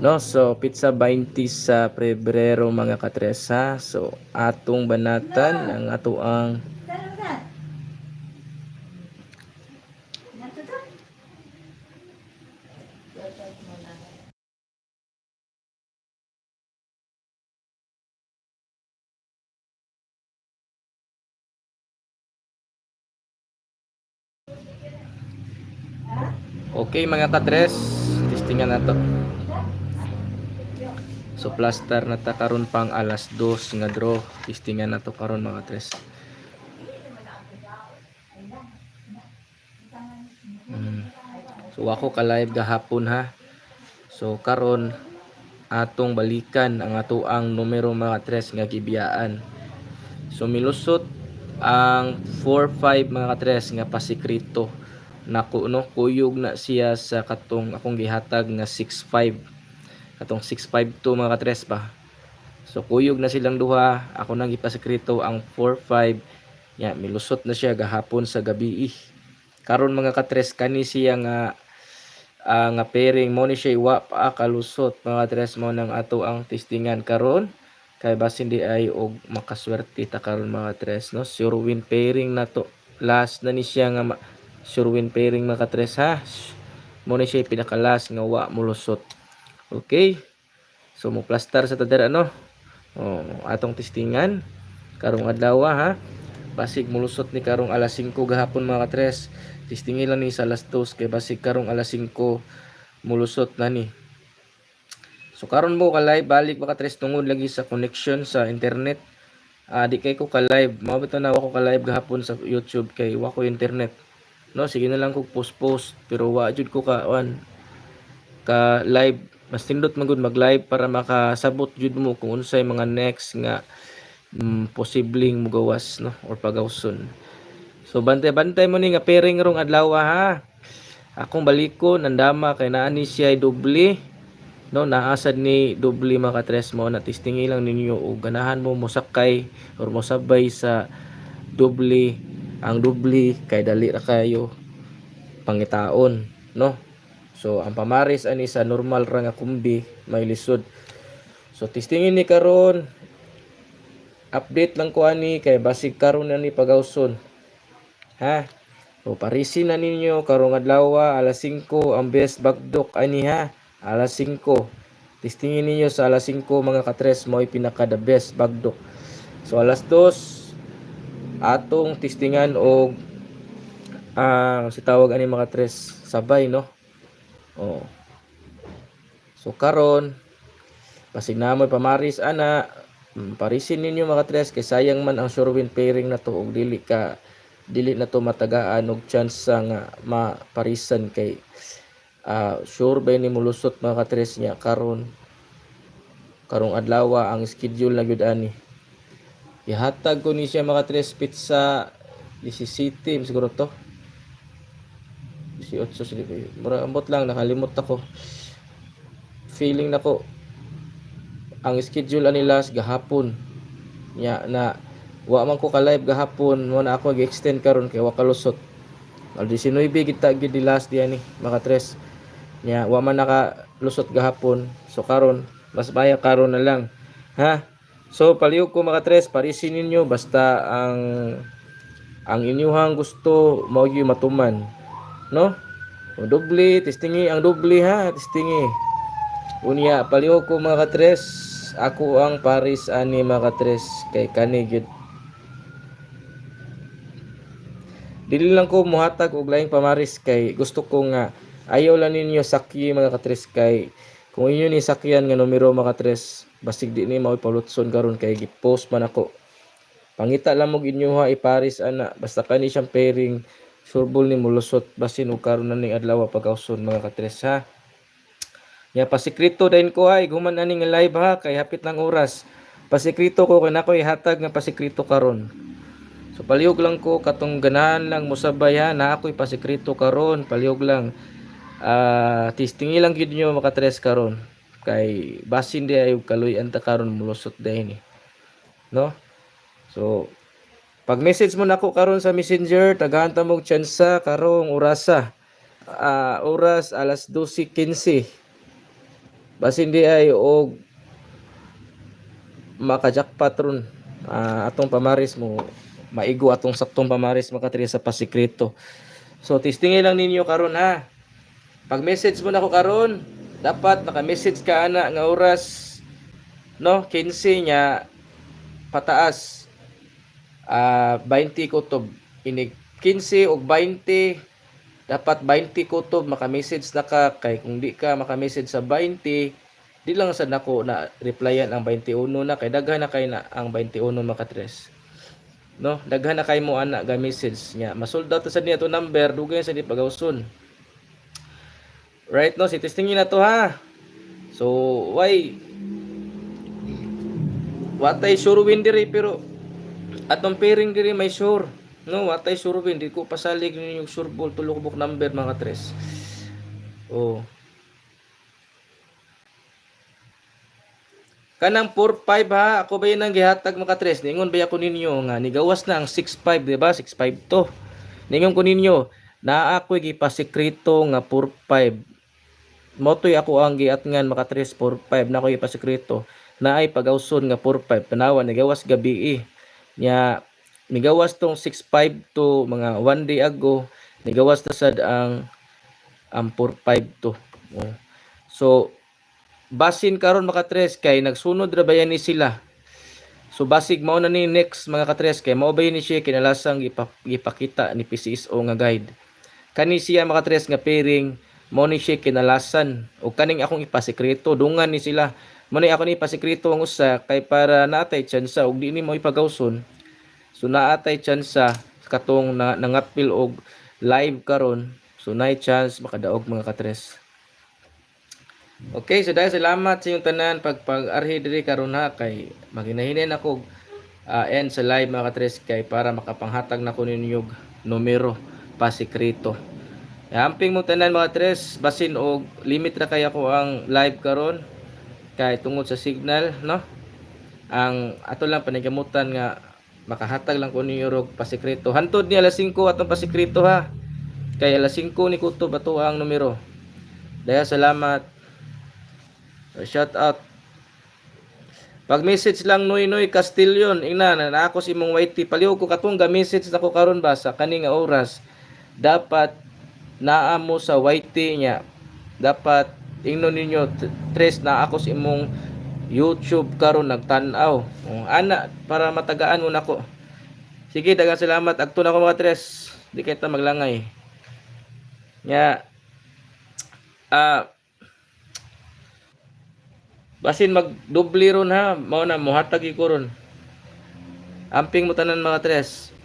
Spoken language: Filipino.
No, so pizza 20 sa Pebrero mga katres ha. So atong banatan ang ato ang Okay mga katres, testingan na to. So plaster na ta karon pang alas 2 nga draw. Testingan na to karon mga tres. Mm. So ako ka live gahapon ha. So karon atong balikan ang ato ang numero mga tres nga gibiyaan. So milusot ang 45 mga tres nga pasikrito nako no kuyog na siya sa katong akong gihatag nga 65 katong 652 mga katres ba? So kuyog na silang duha. Ako nang ipasekreto ang 45 ya milusot na siya gahapon sa gabi eh. karon mga katres kani siya nga uh, nga pairing. Mo ni siya iwa pa kalusot mga katres mo nang ato ang testingan. Karon kay basin di ay og makaswerte ta karon mga tres no? Sure win pairing na to. Last na ni siya nga sure win pairing mga katres ha? Mo ni siya pinakalas nga wa mulusot okay. So mo plaster sa tader ano oh, atong testingan. Karong adlaw ha? Basig mulusot ni karong alas 5 gahapon mga katres. Testingin lang ni sa alas 2 kay basig karong alas 5 mulusot na ni. So karon mo ka live balik mga katres tungod lagi sa connection sa internet. Uh, di kay ko ka live mao na ako ka live gahapon sa YouTube kay wa ko internet. No sige na lang ko post post pero wa jud ko ka on ka live mas tindot man gud mag live para makasabot jud mo kung unsay mga next nga mm, posibleng mugawas no or pagawson. So bantay-bantay mo ni nga pairing rong adlaw ha akong baliko nandama kay naa ni siya doble no naasad ni doble mga tres mo na testingi lang ninyo o ganahan mo mosakay or mosabay sa doble ang dubli kay dali ra kayo pangitaon no so ang pamaris ani sa normal ra nga kumbi may lisod. So testingin ni karon. Update lang ko ani kay basig karon na ni pagawson. Ha? So parisin na ninyo karong adlaw alas 5 ang best bagdok ani ha? Alas 5 testingin ninyo sa alas 5 mga katres mo pinaka the best bagdok. So alas 2 atong testingan og ang uh, si tawag ani mga tres sabay no oh so karon pasig namoy pamaris ana mm, parisin ninyo mga tres kay sayang man ang sure win pairing na to og dili ka dili na to matagaan og chance nga maparisan kay uh, sure ba ni mulusot mga tres niya karon karong adlaw ang schedule na gyud ani Ihatag ko ni siya mga 3 feet sa 17 siguro to. 18 siguro. Mura ambot lang nakalimot ako. Feeling nako ang schedule ani last gahapon. Nya na wa man ko ka live gahapon mo na ako gi-extend karon kay wa kalusot. Al 19 kita gid di last diyan ni mga 3. Nya wa man naka lusot gahapon. So karon mas baya karon na lang. Ha? So palihog ko mga tres, parisin ninyo basta ang ang inyuhang gusto mao matuman. No? O doble, testingi ang doble ha, testingi. Unya palihog ko mga tres, ako ang paris ani mga tres kay kani gyud. Dili lang ko muhatag og laing pamaris kay gusto ko nga ayaw lang ninyo sakyi mga katres kay kung inyo ni sakyan nga numero mga tres basig di ni mao palutson karon kay gi-post man ako pangita lang mo inyo ha iparis ana basta kani siyang pairing surbol ni mulusot basin og karon na ning adlaw pagkauson mga katres ha? Ya pasikrito dahin ko ay guman ani nga live ha? Kay hapit lang oras. Pasikrito ko kay nako ihatag nga pasikrito karon. So palihog lang ko katong ganahan lang musabay ha? Na ako ipasikrito karon palihog lang. Uh, tistingi lang gid nyo makatres karon. Kay basin di ay kaloy anta karon mulusot dahin eh. no? So pag message mo nako karon sa messenger tagahan ta mo tsansa karong orasa uh, oras alas 12:15 basin di ay og makajakpat ron. Ah, atong pamaris mo maigo atong saktong pamaris makatri sa pasikreto. So testingin lang ninyo karon ha? Pag message mo na ko karon dapat naka-message ka ana nga oras no 15 nya pataas ah 20 kutob inig 15 og 20 dapat 20 kutob maka-message na ka kay kung di ka maka-message sa 20 di lang sa nako na replyan ang 21 na kay daghan na kay na ang 21 makatres. No? Daghan na kay mo ana ga message nya masold out sa niya to number dugay sa di pagawson. Right no? Si testingin na to ha? So why? Watay sure win diri pero atong pairing diri may sure no watay sure win di ko pasalig ninyo yung sure ball tulo kubok number mga tres oh Kanang 4-5 ha, ako ba yun ang gihatag mga tres? Ningon ba ako ninyo nga, nigawas na ang 6-5, di ba? 6-5 to. Ningon ko ninyo, na ako gipasikreto nga 4-5. Motoy ako ang giatngan mga tres 4-5 na ako gipasikreto. Na ay pagawson nga 4-5. Tanawa, nigawas gabi eh. Nya, nigawas tong 6-5 to mga one day ago. Nigawas na sad ang ang 4-5 to. So, basin karon mga tres kay nagsunod ra bayan ni sila so basig mao na ni next mga katres kay mao ba ni siya kinalasang gipa, gipakita ni PCSO nga guide kani siya mga tres nga pairing mao ni siya kinalasan o kaning akong ipasekreto dungan ni sila mo ni ako ni ipasekreto ang usa kay para natay tsansa og di ni mo ipagawson. So naatay tsansa katong na, nangapil og live karon. So naay chance makadaog mga katres. Okay, so dahil salamat sa inyong tanan pag pag-arhi diri karon ha kay maghinahinay ako uh, end sa live mga katres kay para makapanghatag na ko ninyo numero pa sekreto. Amping mo tanan mga tres basin og limit ra kay ako ang live karon kay tungod sa signal no. Ang ato lang panigamutan nga makahatag lang ko ninyo rog pa sekreto. Hantod ni alas 5 atong pa sekreto ha. Kay alas 5 ni kutob ato ang numero. Daya salamat. Shout out. Pag message lang Noy Noy Castillion, ingna na ako si mong YT paliw ko katong ga message nako karon ba sa kani nga oras. Dapat naa mo sa YT niya. Dapat ingnon ninyo tres na ako si imong YouTube karon nagtan-aw. Oh, ana para matagaan mo nako. Sige, dagang salamat. Agto na ko mga tres. Di kita maglangay. Nya ah Basin magdubli ron ha, mao na mohatag ko ron. Amping mo tanan mga tres.